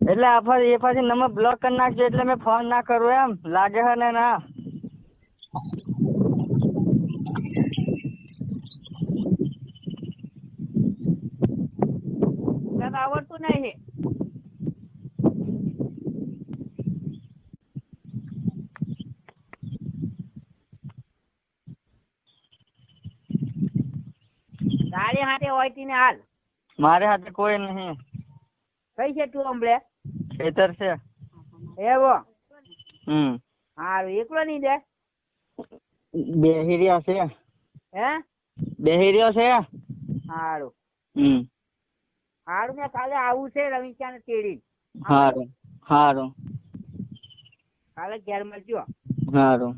એટલે એ પછી number block કરી નાખજો એટલે મેં ફોન ના કરું એમ. લાગે છે ને ના તને આવડતું નહીં તારી હાથે હોય તીને હાલ. મારે હાથે કોઈ નહીં. કઈ છે તું હમણે? ખેતર છે. એવો? હમ. હારું એકલો નહીં દે? બેહી રહ્યા છે. હે? બેહી રહ્યો છે. હારું. હમ. હારું મેં કાલે આવું છે રવિચાને તેડી હારું હારું. કાલે ઘેર મળજો. હારું.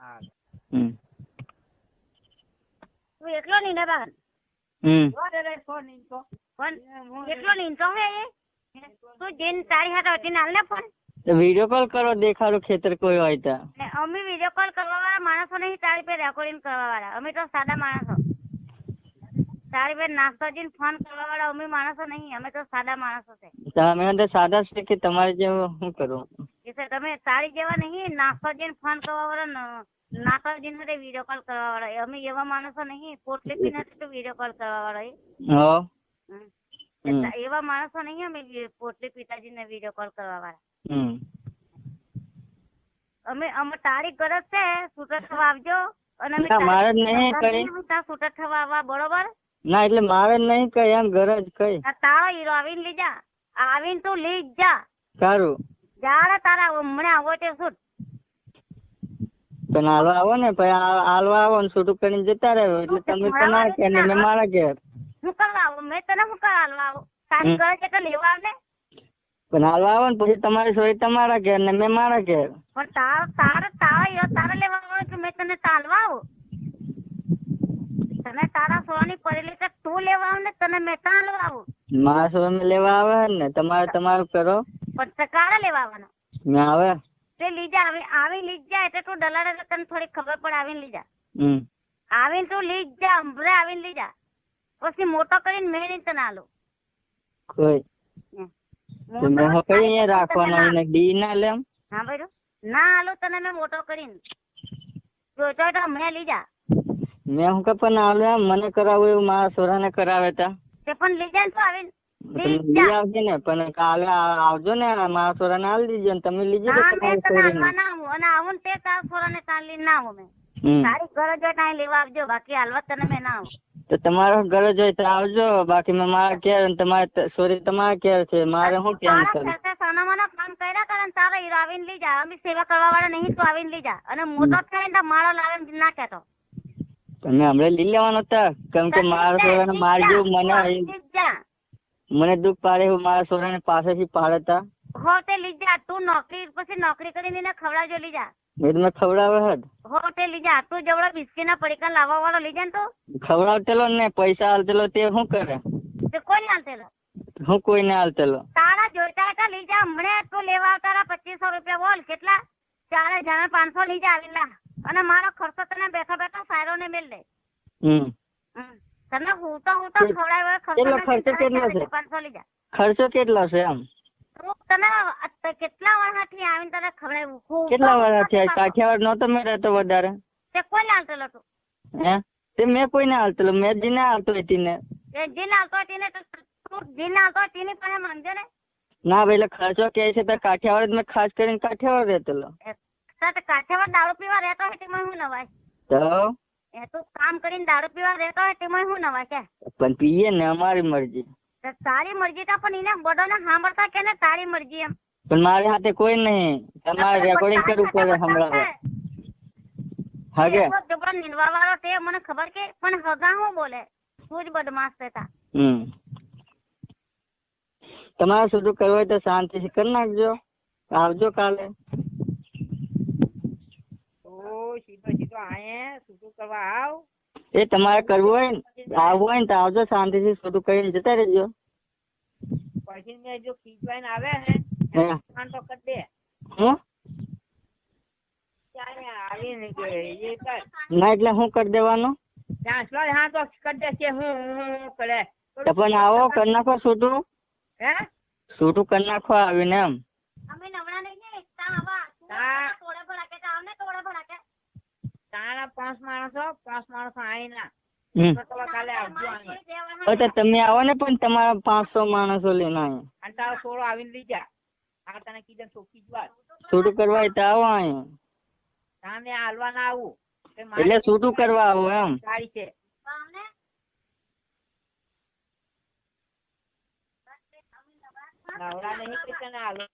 હારું. હમ. તું નહીં ને હમ. અરે ફોન તો હે? તું જેન તારી હાથે હતી નાલ ને ફોન? તો વીડિયો કોલ કરો દેખાડો ખેતર કોઈ હોય તો. અમે વીડિયો કોલ કરવા વાળા માણસો નહીં તારી પે રેકોર્ડિંગ કરવા વાળા અમે તો સાદા માણસો. તારી પે નાસ્તો જઈને ફોન કરવા વાળા અમે માણસો નહીં અમે તો સાદા માણસો છે. તમે તો સાદા છે કે તમારે જેવો શું કરું? એટલે તમે તારી જેવા નહીં નાસ્તો જઈને ફોન કરવા વાળા ન- નાસ્તો જઈને હાથે વીડિયો કોલ કરવા વાળા. અમે એવા માણસો નહીં પોટલી નથી તો વીડિયો કોલ કરવા વાળા. હો. એવા માણસો નહીં અમે વી- પિતાજી ને વીડિયો કોલ કરવા વાળા. અમે અમે તારી ગરજ છે સુટર થવા આવજો. અને અમે મારે નહીં કરી. તાર સુટર થવા આવવા બરોબર? ના એટલે મારે નહીં કઈ એમ ગરજ કઈ તારો હીરો આવીને લઈ જા. આવીને તું લઈ જા સારું. જાડે તારા હમણાં આવો તે શૂટ. પણ હાલવા આવો ને પછી હાલવા આવો ને છૂટું કરીને જતા રહ્યો એટલે તમે તમારા ઘેર ને મેં મારા ઘેર. હું કરવા આવું મેં તને હું કરવા હાલવા આવું? તારી હમ. છે તો લેવા આવ ને? પણ હાલવા આવો ને પછી તમારી સોય તમારા ઘેર ને મેં મારા ઘેર. પણ તાર તાર તાર તારે લેવા આવો કે મેં તને તાલવા આવું? તને તારા સોની પડેલી છે તું લેવા આવ ને તને મેં ત્યાં હાલવા આવું? મારા સોય મેં લેવા આવે ને તમારે તમારું કરો. પણ સકાળે લેવા આવવાનો? મેં આવે. તે લીજા આવી આવી લઈ જા એટલે તું દલાડે તો તને થોડી ખબર પડે આવીને લીજા હમ. આવીને તું લઈ જ જા હમણાં આવીને લીજા પછી મોટો કરીને મેં નહીં તને આલું. કોઈ. તો મેં કઈ અહીંયા રાખવાનો એને ડી ના લેમ હા ભાઈ ના આલો તને મેં મોટો કરીને. હોય તો હમણાં લીજા મેં હું કે પણ આલો મને કરાવું એવું મારા સોરાને કરાવે તા. તે પણ લીજા ને તું આવીને. તમે લઈ લઈ ને પણ કાલે આવજો ને મારા સોરાને હાલ દેજો ને તમે તો મેં તમારી તને સોરીને. હાલવા ના અને આવું તે તારા છોરાને કાલે લઈને ના આવું મેં. તારી ઘરે હોય ત્યાં લેવા આવજો બાકી હાલવા તને મેં ના આવું. તો તમારો ઘરે જોઈ તો આવજો બાકી મેં મારા કેર તમારે સોરી તમારા કેર છે મારે શું કેમ કરું ખર્ચા સોનામાના કામ કર્યા કરે ને તારા હીરો આવીને લઈ જા અમે સેવા કરવા વાળા નહીં તો આવીને લઈ જા. અને મોટો થાય ને માળો લાવે ના કહેતો. તમે હમણાં લઈ લેવાનો હતા? કેમ કે મારા સોરાને મારજો મને લઈ મને દુઃખ પાડે હું મારા છોરાને પાસેથી પાડે તા હો તે લઈ જા. તું નોકરી પછી નોકરી કરીને એને ખવડાવજો લઈ જા. મેં ખવડાવે હદ હો તે લઈ જા. તું જવડો બિસ્કીટના પડીકા લાવવા વાળો લઈ જા ને તું. ખવડાવતેલો ને પૈસા હાલતેલો તે શું કરે? તે કોઈ ના હાલતેલો હું કોઈ ના હાલતેલો તારા જોઈતા હતા લઈ જા. હમણે તું લેવા રહ્યા પચીસો રૂપિયા. બોલ કેટલા? ચાર હજાર પાંચસો લઈ જા આવેલા. અને મારો ખર્ચો તને બેઠા બેઠા સારો ને મેલ દે. હમ. તને હું તો હું તો થોડા ખવડાવ્યો કેટલો ખર્ચો કેટલો છે? ખર્ચો કેટલો છે એમ? તમે કેટલા વર્ષથી આવીને તને ખવડાવ્યું કેટલા વર્ષથી કાઠિયાવાડ નહોતો મેં રહેતો વધારે. તે કોઈ ના હાલતેલો તું હે? તે મેં કોઈને હાલતેલો મેં જીને હાલતો હતી ને જીને જે હતી ને તેને તો તું જે નાલતો હોય તેની પાસે માંગજો ને. ના ભાઈ એટલે ખર્ચો કે છે તો કાઠિયાવાડ મેં ખાસ કરીને કાઠિયાવાડ રહેતેલો એ કાઠિયાવાડ દારૂ પીવા રહેતો હતી મને નવાય. તો? એ તો કામ કરીને દારૂ પીવા રહેતો હોય તેમાં શું નવા છે? પણ પીએ ને અમારી મરજી. તારી મરજી તો પણ એને બધાને સાંભળતા કે ને તારી મરજી એમ? પણ મારી હાથે કોઈ નહીં. તમારે રેકોર્ડિંગ કરવું પડે હમણાં હાગે? જબરો નીંદવા વાળો તે મને ખબર કે પણ હગા હું બોલે? તું જ બદમાશ થતા હમ. તમારે શું કરવું હોય તો શાંતિથી કરી નાખજો. આવજો કાલે તો સીધો સીધો આયે છૂટું કરવા આવ. એ તમારે કરવું હોય ને આવવું હોય ને તો આવજો શાંતિથી છૂટું કરીને જતા રહેજો. પછી મેં જો ખીચવાઈને આવે ને હે. તો કરી દે. હું? ના એટલે હું કરી દેવાનું? હા તો કરી દેશે હું હું હું કરે. તો પણ આવો કરી નાખો છૂટું હે? છૂટું કરી નાખો આવીને એમ અમે નવરા નહીં ને એકતા આવા તું હા. ટોળે ભડાકે જાવ ને ટોળે ભડાકે તારા પાંચ માણસો પાંચ માણસો આઈના. તમે આવો ને પણ તમારા પાંચસો માણસો લઈને અહીંયા અને તારો સોળો આવીને લઈ જા. આ તને કીધું ચોખ્ખી જ વાત. છૂટું કરવા તો આવો અહીંયા તાને હાલવા ના આવું. એટલે છૂટું કરવા આવો એમ. સારી છે. નવરા નહીં હાલો.